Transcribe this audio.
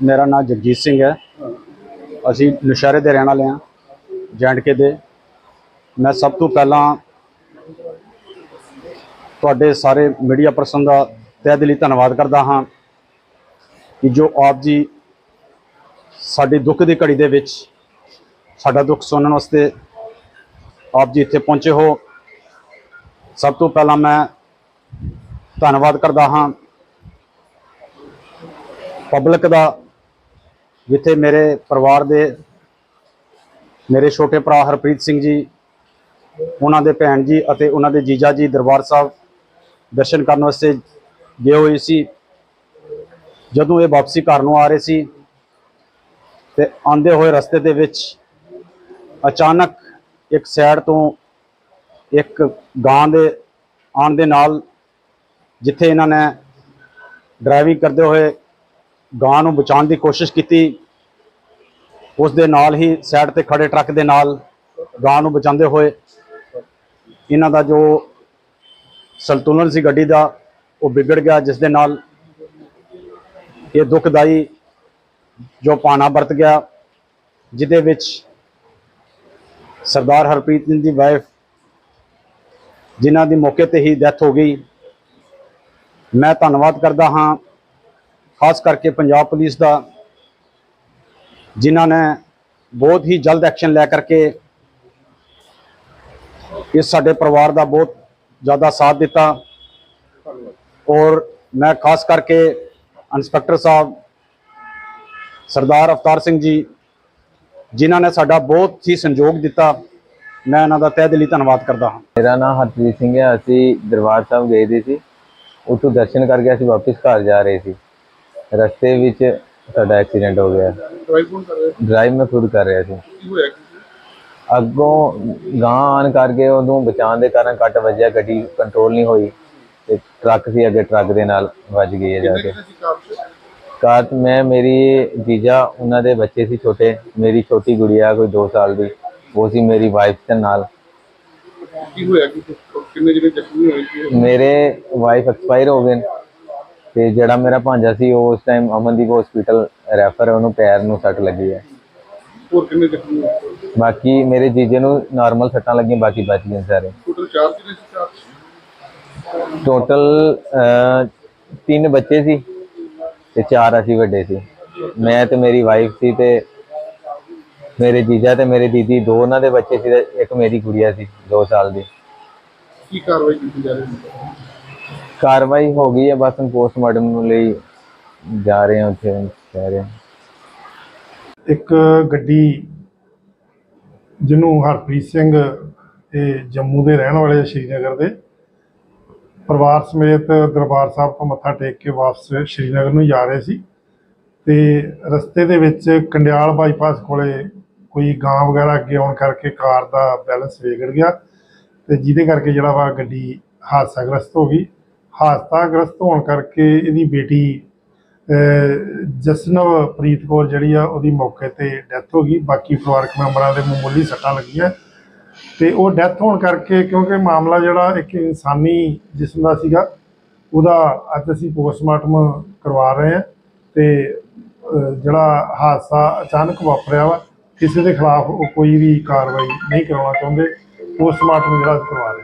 ਮੇਰਾ ਨਾਮ ਜਗਜੀਤ ਸਿੰਘ ਹੈ। ਅਸੀਂ ਨੁਸ਼ਹਿਰੇ ਦੇ ਰਹਿਣ ਵਾਲੇ ਹਾਂ ਜੈਂਡਕੇ ਦੇ। ਮੈਂ ਸਭ ਤੋਂ ਪਹਿਲਾਂ ਤੁਹਾਡੇ ਸਾਰੇ ਮੀਡੀਆ ਪਰਸਨ ਦਾ ਤਹਿ ਦਿਲੀ ਧੰਨਵਾਦ ਕਰਦਾ ਹਾਂ ਕਿ ਜੋ ਆਪ ਜੀ ਸਾਡੇ ਦੁੱਖ ਦੀ ਘੜੀ ਦੇ ਵਿੱਚ ਸਾਡਾ ਦੁੱਖ ਸੁਣਨ ਵਾਸਤੇ ਆਪ ਜੀ ਇੱਥੇ ਪਹੁੰਚੇ ਹੋ। ਸਭ ਤੋਂ ਪਹਿਲਾਂ ਮੈਂ ਧੰਨਵਾਦ ਕਰਦਾ ਹਾਂ ਪਬਲਿਕ ਦਾ ਜਿੱਥੇ ਮੇਰੇ ਪਰਿਵਾਰ ਦੇ ਮੇਰੇ ਛੋਟੇ ਭਰਾ ਹਰਪ੍ਰੀਤ ਸਿੰਘ ਜੀ, ਉਹਨਾਂ ਦੇ ਭੈਣ ਜੀ ਅਤੇ ਉਹਨਾਂ ਦੇ ਜੀਜਾ ਜੀ ਦਰਬਾਰ ਸਾਹਿਬ ਦਰਸ਼ਨ ਕਰਨ ਵਾਸਤੇ ਗਏ ਹੋਏ ਸੀ। ਜਦੋਂ ਇਹ ਵਾਪਸੀ ਘਰ ਨੂੰ ਆ ਰਹੇ ਸੀ ਤੇ ਆਂਦੇ ਹੋਏ ਰਸਤੇ ਦੇ ਵਿੱਚ ਅਚਾਨਕ ਇੱਕ ਸਾਈਡ ਤੋਂ ਇੱਕ ਗਾਂ ਦੇ ਆਉਣ ਦੇ ਨਾਲ ਜਿੱਥੇ ਇਹਨਾਂ ਨੇ ਡਰਾਈਵਿੰਗ ਕਰਦੇ ਹੋਏ ਗਾਂ ਨੂੰ ਬਚਾਉਣ ਦੀ ਕੋਸ਼ਿਸ਼ ਕੀਤੀ। ਉਸ ਦੇ ਨਾਲ ਹੀ ਸਾਈਡ ਤੇ ਖੜੇ ਟਰੱਕ ਦੇ ਨਾਲ ਗਾਂ ਨੂੰ ਬਚਾਉਂਦੇ ਹੋਏ ਇਹਨਾਂ ਦਾ ਜੋ ਸੰਤੁਲਨ ਸੀ ਗੱਡੀ ਦਾ, ਉਹ ਵਿਗੜ ਗਿਆ, ਜਿਸ ਦੇ ਨਾਲ ਇਹ ਦੁਖਦਾਈ ਜੋ ਪਾਣਾ ਵਰਤ ਗਿਆ, ਜਿਹਦੇ ਵਿੱਚ ਸਰਦਾਰ ਹਰਪ੍ਰੀਤ ਸਿੰਘ ਦੀ ਵਾਈਫ ਜਿਨ੍ਹਾਂ ਦੀ ਮੌਕੇ ਤੇ ਹੀ ਡੈਥ ਹੋ ਗਈ। ਮੈਂ ਧੰਨਵਾਦ ਕਰਦਾ ਹਾਂ। ਖਾਸ ਕਰਕੇ ਪੰਜਾਬ ਪੁਲਿਸ ਦਾ, ਜਿਨ੍ਹਾਂ ਨੇ ਬਹੁਤ ਹੀ ਜਲਦ ਐਕਸ਼ਨ ਲੈ ਕਰਕੇ ਇਸ ਸਾਡੇ ਪਰਿਵਾਰ ਦਾ ਬਹੁਤ ਜ਼ਿਆਦਾ ਸਾਥ ਦਿੱਤਾ। ਔਰ ਮੈਂ ਖਾਸ ਕਰਕੇ ਇੰਸਪੈਕਟਰ ਸਾਹਿਬ, ਸਰਦਾਰ ਅਵਤਾਰ ਸਿੰਘ ਜੀ, ਜਿਨ੍ਹਾਂ ਨੇ ਸਾਡਾ ਬਹੁਤ ਹੀ ਸੰਯੋਗ ਦਿੱਤਾ, ਮੈਂ ਇਹਨਾਂ ਦਾ ਤਹਿ ਦਿਲੀ ਧੰਨਵਾਦ ਕਰਦਾ ਹਾਂ। ਮੇਰਾ ਨਾਮ ਹਰਪ੍ਰੀਤ ਸਿੰਘ ਹੈ, ਅਸੀਂ ਦਰਬਾਰ ਸਾਹਿਬ ਗਏ ਦੇ ਸੀ। ਉੱਥੋਂ ਦਰਸ਼ਨ ਕਰਕੇ ਅਸੀਂ ਵਾਪਸ ਘਰ ਜਾ ਰਹੇ ਸੀ। ਰਸਤੇ ਵਿੱਚ ਸਾਡਾ ਐਕਸੀਡੈਂਟ ਹੋ ਗਿਆ। ਡਰਾਈਵ ਕੌਣ ਕਰ ਰਿਹਾ? ਸੀ ਡਰਾਈਵ ਮੈਂ ਖੁਦ ਕਰ ਰਿਹਾ ਸੀ। ਕੀ ਹੋਇਆ? ਕੀ ਅੱਗੋਂ ਗਾਂ ਆਣ ਕਰਕੇ ਉਹਨੂੰ ਬਚਾਉਣ ਦੇ ਕਾਰਨ ਕੱਟ ਵੱਜਿਆ ਗੱਡੀ ਕੰਟਰੋਲ ਨਹੀਂ ਹੋਈ ਤੇ ਟਰੱਕ ਸੀ ਅੱਗੇ ਟਰੱਕ ਦੇ ਨਾਲ ਵੱਜ ਗਈ ਹੈ ਜਾ ਕੇ। ਕਿਹਨੇ ਸੀ ਕਾਰ 'ਚ? ਕਾਰ 'ਚ ਮੈਂ ਮੇਰੀ ਜੀਜਾ ਉਹਨਾਂ ਦੇ ਬੱਚੇ ਸੀ ਛੋਟੇ ਮੇਰੀ ਛੋਟੀ ਗੁੜੀਆ ਕੋਈ 2 ਸਾਲ ਦੀ ਉਹ ਸੀ ਮੇਰੀ ਵਾਈਫ ਦੇ ਨਾਲ। ਕੀ ਹੋਇਆ? ਕੀ ਕਿੰਨੇ ਜਿਹੜੇ ਜ਼ਖਮੀ ਹੋਏ ਸੀ? ਮੇਰੇ ਵਾਈਫ ਐਕਸਪਾਇਰ ਹੋ ਗਏ ਨੇ। ਤੇ ਜਿਹੜਾ ਮੇਰਾ ਭਾਂਜਾ ਸੀ ਉਹ ਉਸ ਟਾਈਮ ਅਮਨਦੀਪ ਹਸਪੀਟਲ ਰੈਫਰ ਉਹਨੂੰ ਪੈਰ ਨੂੰ ਸੱਟ ਲੱਗੀ ਹੈ। ਹੋਰ ਕਿੰਨੇ ਜ਼ਖਮੀ ਹੋਏ? ਬਾਕੀ ਮੇਰੇ ਜੀਜੇ ਨੂੰ ਨਾਰਮਲ ਸੱਟਾਂ ਲੱਗੀਆਂ ਬਾਕੀ ਬਚ ਗਏ ਸਾਰੇ। ਟੋਟਲ ਚਾਰ ਕਿੰਨੇ ਸੀ ਚਾਰ? 'ਚ? ਟੋਟਲ ਤਿੰਨ ਬੱਚੇ ਸੀ ਤੇ ਚਾਰ ਅਸੀਂ ਵੱਡੇ ਸੀ। ਮੈਂ ਤੇ ਮੇਰੀ ਵਾਈਫ ਸੀ ਤੇ ਮੇਰੇ ਜੀਜਾ ਤੇ ਮੇਰੇ ਦੀਦੀ ਦੋ ਉਹਨਾਂ ਦੇ ਬੱਚੇ ਸੀ ਤੇ ਇੱਕ ਮੇਰੀ ਗੁੜੀਆ ਸੀ 2 ਸਾਲ ਦੀ। ਕੀ ਕਾਰਵਾਈ ਕੀਤੀ ਜਾ ਰਹੀ ਹੈ? ਕਾਰਵਾਈ ਹੋ ਗਈ ਹੈ ਬਸ ਪੋਸਟਮਾਰਟਮ ਨੂੰ ਲਈ ਜਾ ਰਹੇ ਹਾਂ ਉੱਥੇ ਕਹਿ ਰਹੇ ਹਾਂ। ਇੱਕ ਗੱਡੀ ਜਿਹਨੂੰ ਹਰਪ੍ਰੀਤ ਸਿੰਘ ਇਹ ਜੰਮੂ ਦੇ ਰਹਿਣ ਵਾਲੇ ਆ, ਸ਼੍ਰੀਨਗਰ ਦੇ ਪਰਿਵਾਰ ਸਮੇਤ ਦਰਬਾਰ ਸਾਹਿਬ ਤੋਂ ਮੱਥਾ ਟੇਕ ਕੇ ਵਾਪਸ ਸ਼੍ਰੀਨਗਰ ਨੂੰ ਜਾ ਰਹੇ ਸੀ ਤੇ ਰਸਤੇ ਦੇ ਵਿੱਚ ਕੰਡਿਆਲ ਬਾਈਪਾਸ ਕੋਲੇ ਕੋਈ ਗਾਂ ਵਗੈਰਾ ਅੱਗੇ ਆਉਣ ਕਰਕੇ ਕਾਰ ਦਾ ਬੈਲੈਂਸ ਵਿਗੜ ਗਿਆ ਤੇ ਜਿਹਦੇ ਕਰਕੇ ਜਿਹੜਾ ਵਾ ਗੱਡੀ ਹਾਦਸਾਗ੍ਰਸਤ ਹੋ ਗਈ। ਹਾਦਸਾਗ੍ਰਸਤ ਹੋਣ ਕਰਕੇ ਇਹਦੀ ਬੇਟੀ ਜਸਨਵ ਪ੍ਰੀਤ ਕੌਰ ਜਿਹੜੀ ਆ, ਉਹਦੀ ਮੌਕੇ ਤੇ ਡੈਥ ਹੋ ਗਈ। ਬਾਕੀ ਪਰਿਵਾਰਕ ਮੈਂਬਰਾਂ ਦੇ ਮਾਮੂਲੀ ਸੱਟਾਂ ਲੱਗੀਆਂ। ਤੇ ਉਹ ਡੈਥ ਹੋਣ ਕਰਕੇ ਕਿਉਂਕਿ ਮਾਮਲਾ ਜਿਹੜਾ ਇੱਕ ਇਨਸਾਨੀ ਜਿਸਮ ਦਾ ਸੀਗਾ, ਉਹਦਾ ਅੱਜ ਅਸੀਂ ਪੋਸਟਮਾਰਟਮ ਕਰਵਾ ਰਹੇ ਹਾਂ ਤੇ ਜਿਹੜਾ ਹਾਦਸਾ ਅਚਾਨਕ ਵਾਪਰਿਆ ਵਾ, ਕਿਸੇ ਦੇ ਖਿਲਾਫ ਉਹ ਕੋਈ ਵੀ ਕਾਰਵਾਈ ਨਹੀਂ ਕਰਵਾਉਣਾ ਚਾਹੁੰਦੇ। ਪੋਸਟਮਾਰਟਮ ਜਿਹੜਾ ਕਰਵਾ ਰਹੇ